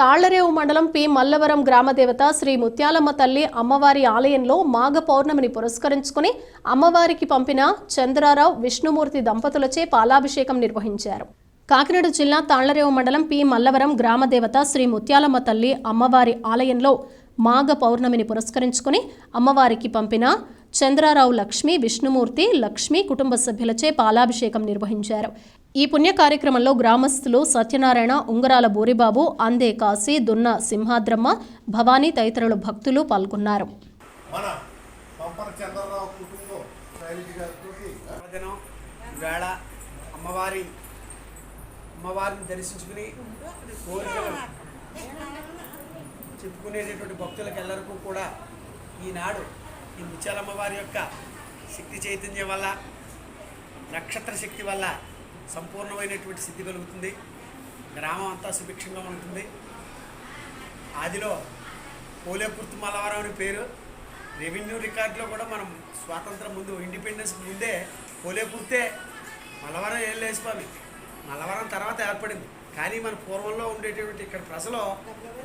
తాళ్ళరేవు మండలం పి. మల్లవరం గ్రామదేవత శ్రీ ముత్యాలమ్మ తల్లి అమ్మవారి ఆలయంలో మాఘ పౌర్ణమిని పురస్కరించుకుని అమ్మవారికి పంపిన చంద్రారావు విష్ణుమూర్తి దంపతులచే పాలాభిషేకం నిర్వహించారు. కాకినాడ జిల్లా తాళ్ళరేవు మండలం పి. మల్లవరం గ్రామదేవత శ్రీ ముత్యాలమ్మ తల్లి అమ్మవారి ఆలయంలో మాఘ పౌర్ణమిని పురస్కరించుకుని అమ్మవారికి పంపిన చంద్రారావు లక్ష్మి విష్ణుమూర్తి లక్ష్మి కుటుంబ సభ్యులచే పాలాభిషేకం నిర్వహించారు. ఈ పుణ్య కార్యక్రమంలో గ్రామస్తులు సత్యనారాయణ ఉంగరాల బోరిబాబు అందే కాశీ దున్న సింహాద్రమ్మ భవానీ తదితరులు భక్తులు పాల్గొన్నారు. అమ్మవారి అమ్మవారిని దర్శించుకుని కోరికలు చెప్పుకునేటటువంటి భక్తులకు ఎల్లరికూ కూడా ఈనాడు ఈ ముత్యాలమ్మవారి యొక్క శక్తి చైతన్యం వల్ల నక్షత్ర శక్తి వల్ల సంపూర్ణమైనటువంటి సిద్ధి కలుగుతుంది. గ్రామం అంతా సుభిక్షంగా ఉంటుంది. ఆదిలో పోలేకుర్తి మలవరం అని పేరు. రెవెన్యూ రికార్డులో కూడా మనం స్వాతంత్రం ముందు ఇండిపెండెన్స్ ముందే పోలేకుర్తే మలవరం ఏం లేదు స్వామి. మలవరం తర్వాత ఏర్పడింది. కానీ మన పూర్వంలో ఉండేటటువంటి ఇక్కడ ప్రజలు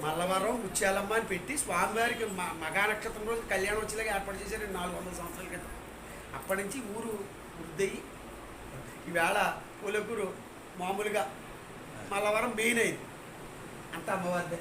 మల్లవరం ముత్యాలమ్మ అని పెట్టి స్వామివారికి మ మగా నక్షత్రం రోజు కళ్యాణం వచ్చేలాగా ఏర్పాటు చేశారు నాలుగు వందల సంవత్సరాల క్రితం. అప్పటి నుంచి ఊరు వృద్ధయి. ఈవేళ పోలేకూరు మామూలుగా మల్లవరం మెయిన్ అయింది. అంత అమ్మవారిదే.